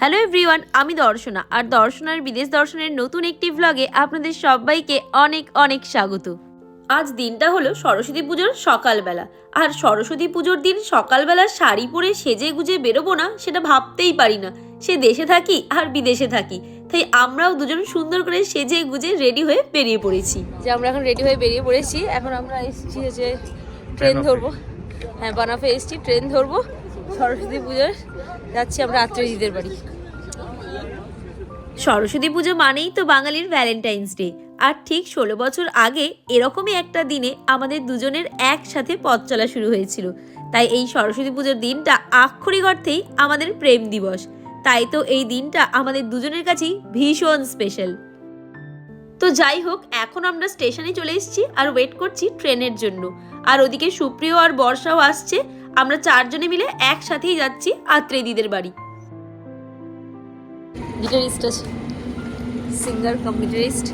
Hello everyone আমি দর্শনা আর দর্শনার বিদেশ দর্শনের নতুন একটি ভ্লগে আপনাদের সবাইকে অনেক অনেক স্বাগত। আজ দিনটা হলো সরস্বতী পুজোর সকালবেলা আর সরস্বতী পুজোর দিন সকালবেলা শাড়ি পরে সেজে গুজে বেরোবো না সেটা ভাবতেই পারি না। সে দেশে থাকি আর বিদেশে থাকি তাই আমরাও দুজন সুন্দর করে সেজে গুজে রেডি হয়ে বেরিয়ে পড়েছি। যে আমরা এখন রেডি হয়ে বেরিয়ে পড়েছি এখন আমরা এসেছি যে ট্রেন ধরবো। হ্যাঁ বানাফে এসেছি ট্রেন ধরবো সরস্বতী পুজোর। যাচ্ছি আমরা আত্মীয়দের বাড়ি। সরস্বতী পুজো মানেই তো বাঙালির ভ্যালেন্টাইন্স ডে আর ঠিক ষোলো বছর আগে এরকমই একটা দিনে আমাদের দুজনের একসাথে পথ চলা শুরু হয়েছিল। তাই এই সরস্বতী পুজোর দিনটা আক্ষরিক অর্থেই আমাদের প্রেম দিবস। তাই তো এই দিনটা আমাদের দুজনের কাছেই ভীষণ স্পেশাল তো যাই হোক, এখন আমরা স্টেশনে চলে এসেছি আর ওয়েট করছি ট্রেনের জন্য। আর ওদিকে সুপ্রিয় আর বর্ষাও আসছে আমরা চারজনে মিলে একসাথেই যাচ্ছি আত্রেয় দিদের বাড়ি। গিটারিস্ট আছে। সিঙ্গার কাম গিটারিস্ট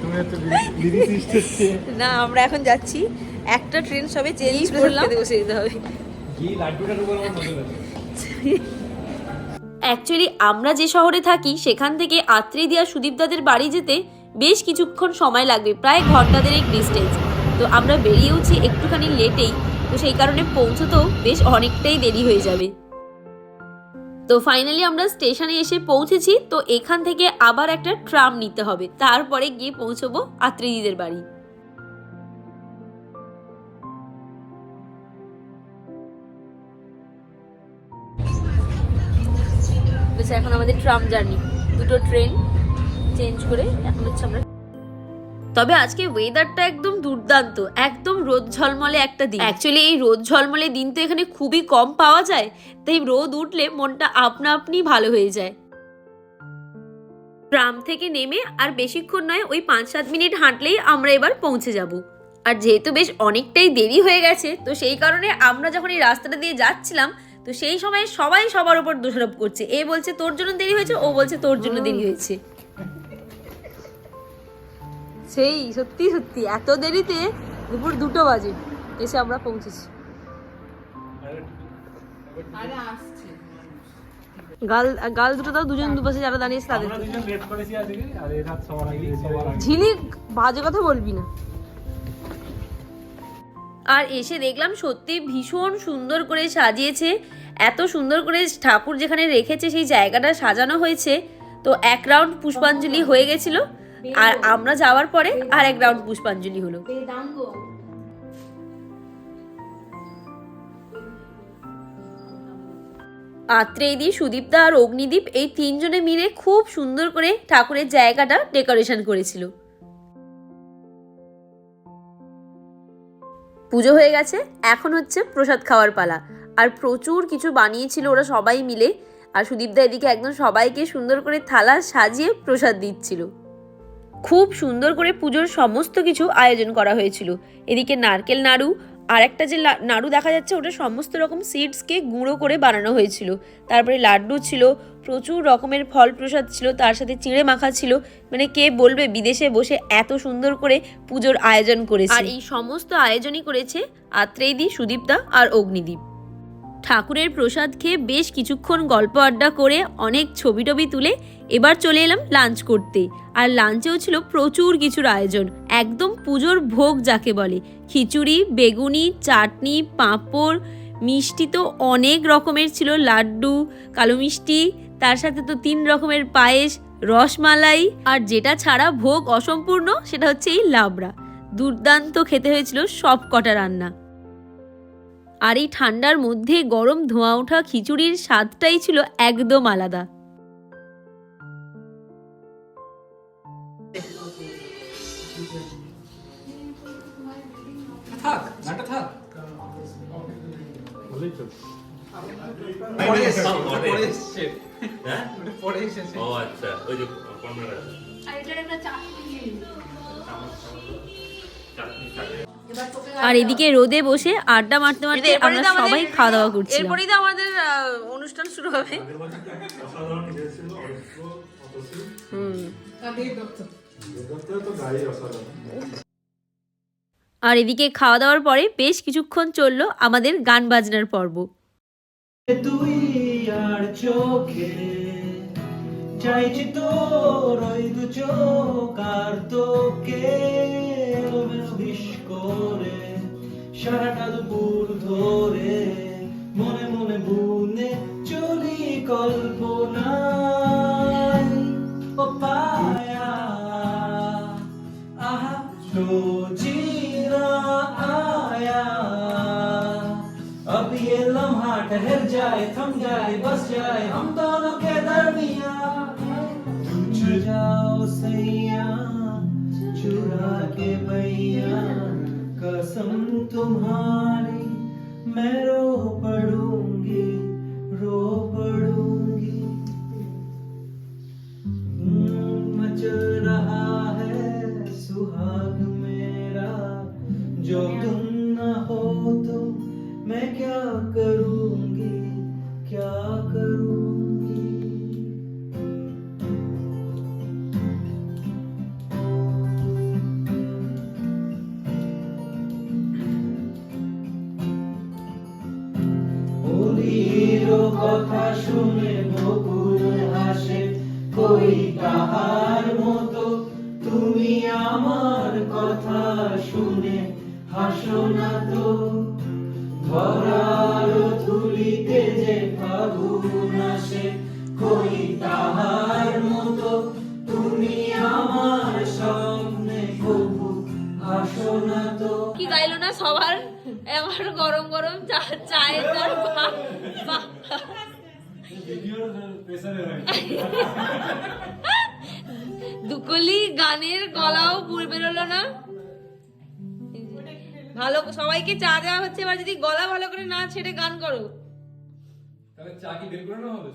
তুমি একটা লিরিসিস্ট হচ্ছে। না আমরা এখন যাচ্ছি। একটা ট্রেন সবে চেঞ্জ করলাম। বসে যেতে হবে। অ্যাকচুয়ালি আমরা যে শহরে থাকি সেখান থেকে আত্রেয় দিয়া সুদীপদাদের বাড়ি যেতে বেশ কিছুক্ষণ সময় লাগবে প্রায় ঘণ্টা দেড়েক ডিস্টেন্স তো আমরা বেরিয়েওছি একটুখানি লেটেই, তো সেই কারণে পৌঁছতেও বেশ অনেকটাই দেরি হয়ে যাবে। তো ফাইনালি আমরা স্টেশনে এসে পৌঁছেছি, তো এখান থেকে আবার একটা ট্রাম নিতে হবে, তারপরে গিয়ে পৌঁছবো আত্রেয়ীদের বাড়ি। এখন আমাদের ট্রাম জার্নি দুটো ট্রেন চেঞ্জ করে এখন হচ্ছে আমরা তবে আজকে ওয়েদারটা একদম দুর্দান্ত, একদম রোদ ঝলমলে একটা দিন। অ্যাকচুয়ালি এই রোদ ঝলমলে দিন তো এখানে খুবই কম পাওয়া যায়, তাই রোদ উঠলে মনটা আপনা আপনি ভালো হয়ে যায়। ট্রাম থেকে নেমে আর বেশিক্ষণ নয়, ওই পাঁচ সাত মিনিট হাঁটলেই আমরা এবার পৌঁছে যাব। আর যেহেতু বেশ অনেকটাই দেরি হয়ে গেছে, তো সেই কারণে আমরা যখন এই রাস্তাটা দিয়ে যাচ্ছিলাম, তো সেই সময় সবাই সবার উপর দোষারোপ করছে। এ বলছে, তোর জন্য দেরি হয়েছে, ও বলছে, তোর জন্য দেরি হয়েছে। সেই সত্যি সত্যি এত দেরিতে দুপুর দুটো বাজে এসে আমরা পৌঁছেছি। গাল গাল দুটো তাও দুজন দুপাশে যারা দাঁড়িয়েছে তাদের ঝিলিক বাজে কথা বলবি না। আর এসে দেখলাম সত্যি ভীষণ সুন্দর করে সাজিয়েছে এত সুন্দর করে ঠাকুর যেখানে রেখেছে সেই জায়গাটা সাজানো হয়েছে। তো এক রাউন্ড পুষ্পাঞ্জলি হয়ে গেছিল। আর আমরা যাওয়ার পরে আর এক রাউন্ড পুষ্পাঞ্জলি হলো। আত্রেয়দি সুদীপদা আর অগ্নিদীপ এই তিনজনে মিলে খুব সুন্দর করে ঠাকুরের জায়গাটা ডেকোরেশন করেছিল। পুজো হয়ে গেছে এখন হচ্ছে প্রসাদ খাওয়ার পালা। আর প্রচুর কিছু বানিয়েছিল ওরা সবাই মিলে। আর সুদীপদা এদিকে একদম সবাইকে সুন্দর করে থালা সাজিয়ে প্রসাদ দিচ্ছিল। খুব সুন্দর করে পুজোর সমস্ত কিছু আয়োজন করা হয়েছিল। এদিকে নারকেল নাড়ু আর একটা যে নাড়ু দেখা যাচ্ছে, ওটা সমস্ত রকম সিডসকে গুঁড়ো করে বানানো হয়েছিল। তারপরে লাড্ডু ছিল, প্রচুর রকমের ফল প্রসাদ ছিল, তার সাথে চিড়ে মাখা ছিল। মানে কে বলবে, বিদেশে বসে এত সুন্দর করে পুজোর আয়োজন করেছে। আর এই সমস্ত আয়োজনই করেছে আত্রেয়দি সুদীপদা আর অগ্নিদীপ। ঠাকুরের প্রসাদ খেয়ে বেশ কিছুক্ষণ গল্প আড্ডা করে অনেক ছবি টবি তুলে এবার চলে এলাম লাঞ্চ করতে। আর লাঞ্চেও ছিল প্রচুর কিছুর আয়োজন, একদম পুজোর ভোগ যাকে বলে। খিচুড়ি, বেগুনি, চাটনি, পাঁপড়, মিষ্টি তো অনেক রকমের ছিল, লাড্ডু, কালো মিষ্টি, তার সাথে তো তিন রকমের পায়েস, রসমালাই, আর যেটা ছাড়া ভোগ অসম্পূর্ণ সেটা হচ্ছে এই লাবড়া। দুর্দান্ত খেতে হয়েছিল সব কটা রান্না। আর এই ঠান্ডার মধ্যে গরম ধোঁয়া ওঠা খিচুড়ির স্বাদটাই ছিল একদম আলাদা। হ্যাঁ? আচ্ছা চাটনি থাকে। আর এদিকে রোদে বসে আড্ডা মারতে মারতে আমরা সবাই খাওয়া দাওয়া করছিলাম। এরপরেই তো আমাদের অনুষ্ঠান শুরু হবে। অসাধারণ আর এদিকে খাওয়া দাওয়ার পরে বেশ কিছুক্ষণ চলল আমাদের গান বাজনার পর্ব। তুই আর চোখে চাইছি তোর ওই দু চোখ আর তোকে বিষ করে সারাটা দুপুর ধরে মনে মনে বুনে চলি কল্পনায় ও পায়া আহা তো जीना आया अब ये लम्हा ठहर जाए थम जाए बस जाए हम दोनों के दरमिया तुझ जाओ सैया चुरा के भैया कसम तुम्हारी मैं रो पड़ूँगी আমার কথা শুনে হাসো না তো। ধরার ধুলিতে যে ফাগুন আসে কই তাহার মতো তুমি আমার স্বপ্নে কবু হাসো না তো। কি গাইলো না সবার? এবার গরম গরম চা দর বাহ, বাহ। দুকলি গানের গলাও পুর বেরোলো না। ভালো সবাইকে চা দেওয়া হচ্ছে এবার যদি গলা ভালো করে না ছেড়ে গান করো। তাহলে চা কি বের করে না হবে?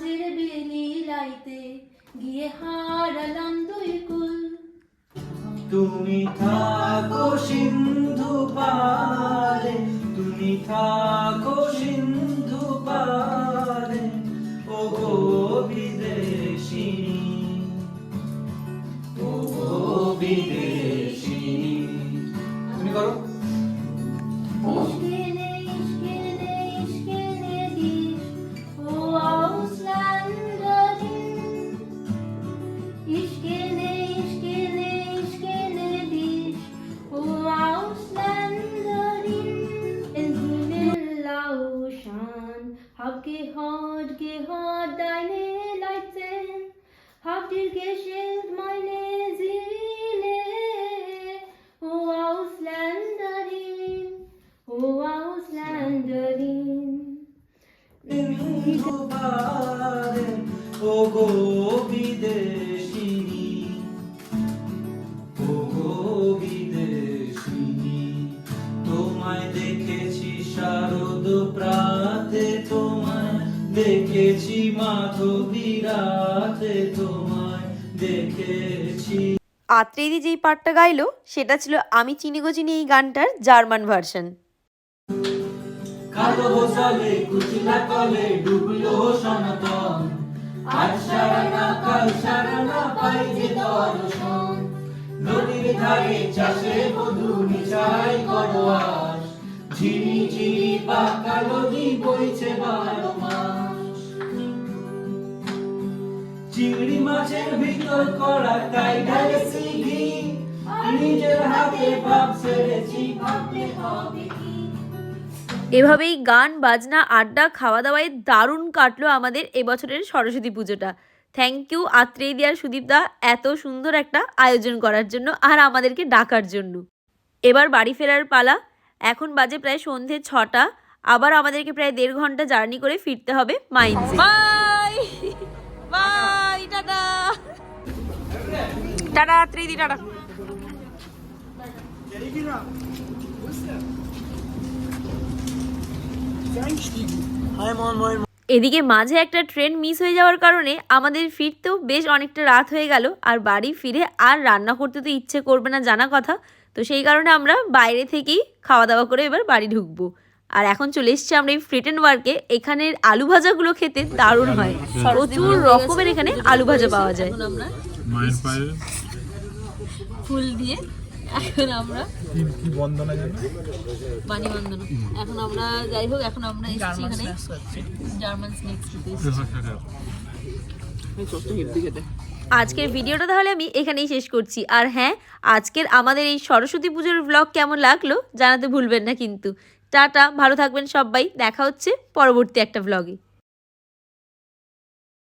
সাঁঝের বেলি লাইতে গিয়ে হারালাম দুই কুল। তুমি থাকো সিন্ধু ও গো বিদেশিনী, ও গো বিদেশিনী, তোমায় দেখেছি শারদ প্রাতে, তোমায় দেখেছি তোমায় দেখেছি। আত্রেদি যেই পার্টটা গাইলো, সেটা ছিল আমি চিনি গো এই গানটার জার্মান ভার্সন। কালো হোসালে কুচিলা কলে ডুবলো সনাতন। আজ সারা কাল সারা পাই যে দর্শন। নদীর ধারে চাষে বধু নিচাই করো আস ঝিনি ঝিনি পাকা নদী বইছে বারো চিংড়ি মাছের ভিতর করা তাই ঢালেছি ঘি। নিজের হাতে ভাব সেরেছি ভাবতে হবে। এভাবেই গান বাজনা আড্ডা খাওয়া দাওয়ায় দারুণ কাটলো আমাদের এবছরের সরস্বতী পুজোটা। থ্যাংক ইউ আত্রেয়দি আর সুদীপদা এত সুন্দর একটা আয়োজন করার জন্য আর আমাদেরকে ডাকার জন্য। এবার বাড়ি ফেরার পালা। এখন বাজে প্রায় সন্ধে ছটা। আবার আমাদেরকে প্রায় দেড় ঘণ্টা জার্নি করে ফিরতে হবে মাইন্সে। Bye! Bye tata! Tata Tridi tata. এদিকে মাঝে একটা ট্রেন মিস হয়ে যাওয়ার কারণে আমাদের ফিরতেও বেশ অনেকটা রাত হয়ে গেল আর বাড়ি ফিরে আর রান্না করতে তো ইচ্ছে করবে না জানা কথা। তো সেই কারণে আমরা বাইরে থেকেই খাওয়া দাওয়া করে এবার বাড়ি ঢুকবো। আর এখন চলে এসছি আমরা এই ফ্রিট ফ্রিটেন ওয়ার্কে এখানের আলু ভাজাগুলো খেতে দারুণ হয়। প্রচুর রকমের এখানে আলু ভাজা পাওয়া যায়। ফুল দিয়ে এখন আমরা কি কি বন্দনা জানো বাণী বন্দনা। এখন আমরা যাই হোক এখন আমরা এসেছি এখানে। জার্মান খেতে আজকের ভিডিওটা তাহলে আমি এখানেই শেষ করছি। আর হ্যাঁ আজকের আমাদের এই সরস্বতী পুজোর ব্লগ কেমন লাগল জানাতে ভুলবেন না কিন্তু। টাটা ভালো থাকবেন সবাই। দেখা হচ্ছে পরবর্তী একটা ব্লগে